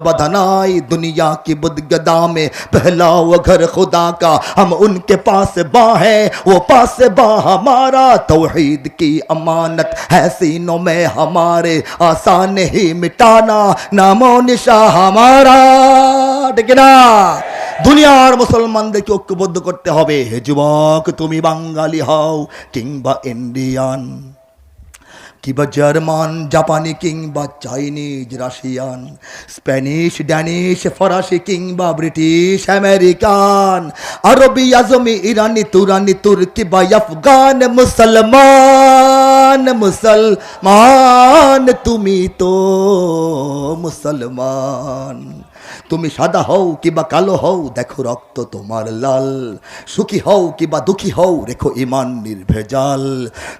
बधनाई दुनिया की बुदगदा में पहला वो घर खुदा का हम उनके पास बा है वो पास बा हमारा तौहीद की अमानत है सीनों में हमारे आसान ही मिटाना नामो निशा हमारा ঠিক না দুনিয়ার মুসলমানদেরকে ঐক্যবদ্ধ করতে হবে হে যুবক তুমি বাঙালি হও কিংবা ইন্ডিয়ান কিংবা জার্মান, জাপানি কিংবা চাইনিজ, রাশিয়ান, স্প্যানিশ, ড্যানিশ, ফরাসি কিংবা ব্রিটিশ, আমেরিকান, আরবি, আজমি, ইরানি, তুরানি, তুর্কি বা আফগান, মুসলমান। মুসলমান তুমি তো মুসলমান। তুমি সাদা হও কিবা কালো হও, দেখো রক্ত তোমার লাল। সুখী হও কিবা দুঃখী হও, রেখো ইমান নির্ভেজাল।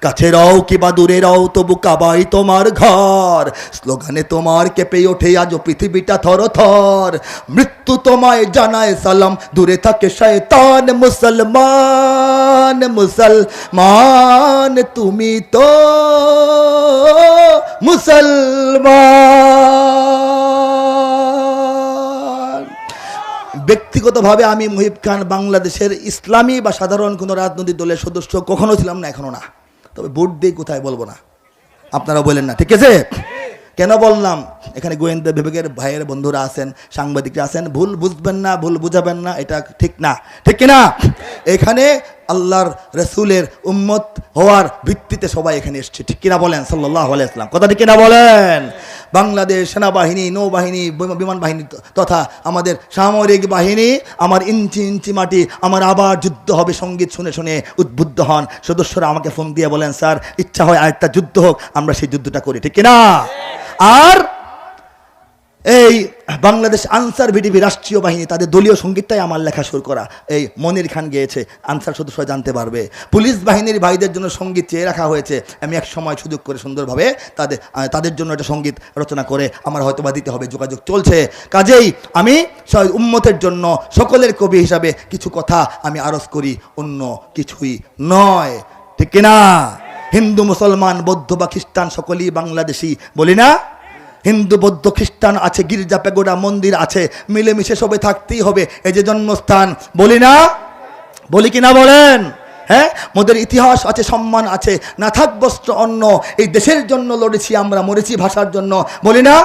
কাছে রও কিবা দূরে রও, তবু কাবাই তোমার ঘর। স্লোগানে তোমার কেঁপে ওঠে আজ পৃথিবীটা থর থর। মৃত্যু তোমায় জানায় সালাম, দূরে থাকে শয়তান, মুসলমান মুসলমান, তুমি তো মুসলমান। ব্যক্তিগতভাবে আমি মুহিব খান বাংলাদেশের ইসলামী বা সাধারণ কোনো রাজনৈতিক দলের সদস্য কখনো ছিলাম না, এখনও না। তবে ভোট দিয়ে কোথায় বলব না? আপনারা বলেন না, ঠিক আছে? কেন বললাম? এখানে গোয়েন্দা বিভাগের ভাইয়ের বন্ধুরা আছেন, সাংবাদিকরা আছেন, ভুল বুঝবেন না, ভুল বুঝাবেন না, এটা ঠিক না। ঠিক কিনা? এখানে আল্লাহর রসুলের উম্মত হওয়ার ভিত্তিতে সবাই এখানে এসছে। ঠিক কিনা বলেন? সাল্লাহ আলাইসলাম কথা ঠিক কিনা বলেন? বাংলাদেশ সেনাবাহিনী, নৌবাহিনী বিমান বাহিনী তথা আমাদের সামরিক বাহিনী, আমার ইঞ্চি ইঞ্চি মাটি, আমার আবার যুদ্ধ হবে, সংগীত শুনে শুনে উদ্বুদ্ধ হন। সদস্যরা আমাকে ফোন দিয়ে বলেন, স্যার, ইচ্ছা হয় আরেকটা যুদ্ধ হোক, আমরা সেই যুদ্ধটা করি। ঠিক কিনা? আর এই বাংলাদেশ আনসার ভিডিপি রাষ্ট্রীয় বাহিনী, তাদের দলীয় সঙ্গীতটাই আমার লেখা শুরু করা। এই মনির খান গেয়েছে, আনসার সদস্য জানতে পারবে। পুলিশ বাহিনীর ভাইদের জন্য সংগীত চেয়ে রাখা হয়েছে। আমি এক সময় সুযোগ করে সুন্দরভাবে তাদের তাদের জন্য একটা সংগীত রচনা করে আমার হয়তো বা দিতে হবে, যোগাযোগ চলছে। কাজেই আমি উম্মতের জন্য সকলের কবি হিসাবে কিছু কথা আমি আরজ করি, অন্য কিছুই নয়। ঠিক কিনা? হিন্দু, মুসলমান, বৌদ্ধ বা খ্রিস্টান সকলেই বাংলাদেশি। বলি না? হিন্দু, বৌদ্ধ, খ্রিস্টান আছে, গির্জা পেগোডা মন্দির আছে, মিলেমিশে সবে থাকতেই হবে, এই যে জন্মস্থান। বলি না? বলি কি না বলেন? হ্যাঁ? মোদের ইতিহাস আছে, সম্মান আছে, না থাক বস্ত্র অন্য এই দেশের জন্য লড়েছি আমরা, মরেছি ভাষার জন্য। বলি না?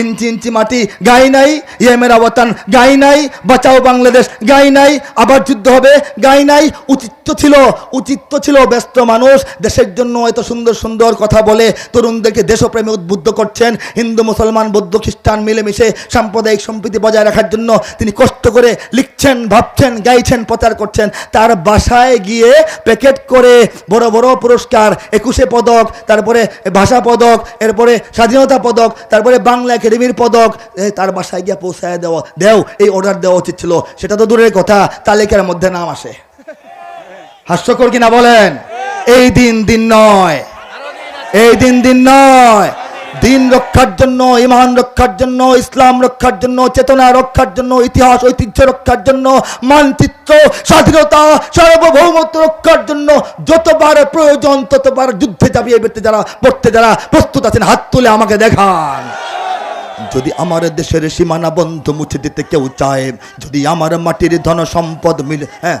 ইঞ্চি ইঞ্চি মাটি গাই নাই ইয়ে মেরা বতান গাই নাই বাঁচাও বাংলাদেশ গাই নাই আবার যুদ্ধ হবে গাই নাই উচিত ছিল উচিত ছিল, ব্যস্ত মানুষ, দেশের জন্য এত সুন্দর সুন্দর কথা বলে তরুণদেরকে দেশপ্রেমে উদ্বুদ্ধ করছেন, হিন্দু, মুসলমান, বৌদ্ধ, খ্রিস্টান মিলেমিশে সাম্প্রদায়িক সম্প্রীতি বজায় রাখার জন্য তিনি কষ্ট করে লিখছেন, ভাবছেন, গাইছেন, প্রচার করছেন, তার বাসায় গিয়ে প্যাকেট করে বড় বড় পুরস্কার, একুশে পদক, তারপরে ভাষা পদক, এরপরে স্বাধীনতা পদক, তারপরে বাংলা একাডেমির পদক তার বাসায় গিয়ে পৌঁছায় দেওয়া। দেও, এই অর্ডার দেওয়া উচিত ছিল। সেটা তো দূরের কথা, তালিকার মধ্যে নাম আসে। হাস্যকর কিনা বলেন? এই দিন দিন নয়। এই দিন দিন নয়। দিন রক্ষার জন্য, ইমান রক্ষার জন্য, ইসলাম রক্ষার জন্য, চেতনা রক্ষার জন্য, ইতিহাস, ঐতিহ্য রক্ষার জন্য, মানচিত্র, স্বাধীনতা, সার্বভৌমত্ব রক্ষার জন্য যতবার প্রয়োজন ততবার যুদ্ধে চাপিয়ে বেরতে যারা পড়তে যারা প্রস্তুত আছেন, হাত তুলে আমাকে দেখান। যদি আমার দেশের সীমানা বন্ধ মুছে দিতে কেউ চায়, যদি আমার মাটির ধন সম্পদ মিলে হ্যাঁ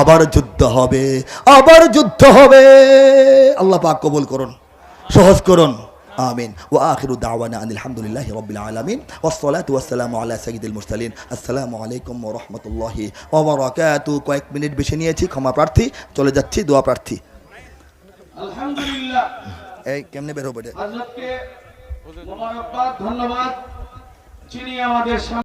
আবার যুদ্ধ হবে আবার যুদ্ধ হবে। আল্লাহ পাক কবুল করুন সহজ করুন। আমিন। ও আখিরু দাওয়ানা আনিল হামদুলিল্লাহি রাব্বিল আলামিন ওয়াসসালাতু ওয়াসসালামু আলা সাইয়্যিদিল মুরসালিন। আসসালামু আলাইকুম রাহমাতুল্লাহি ওয়া বারাকাতু কয়েক মিনিট বেশি নিয়েছি ক্ষমা প্রার্থী। চলে যাচ্ছি দোয়া প্রার্থী। আলহামদুলিল্লাহ। এই কেমনে বের হবে ধন্যবাদ। যিনি আমাদের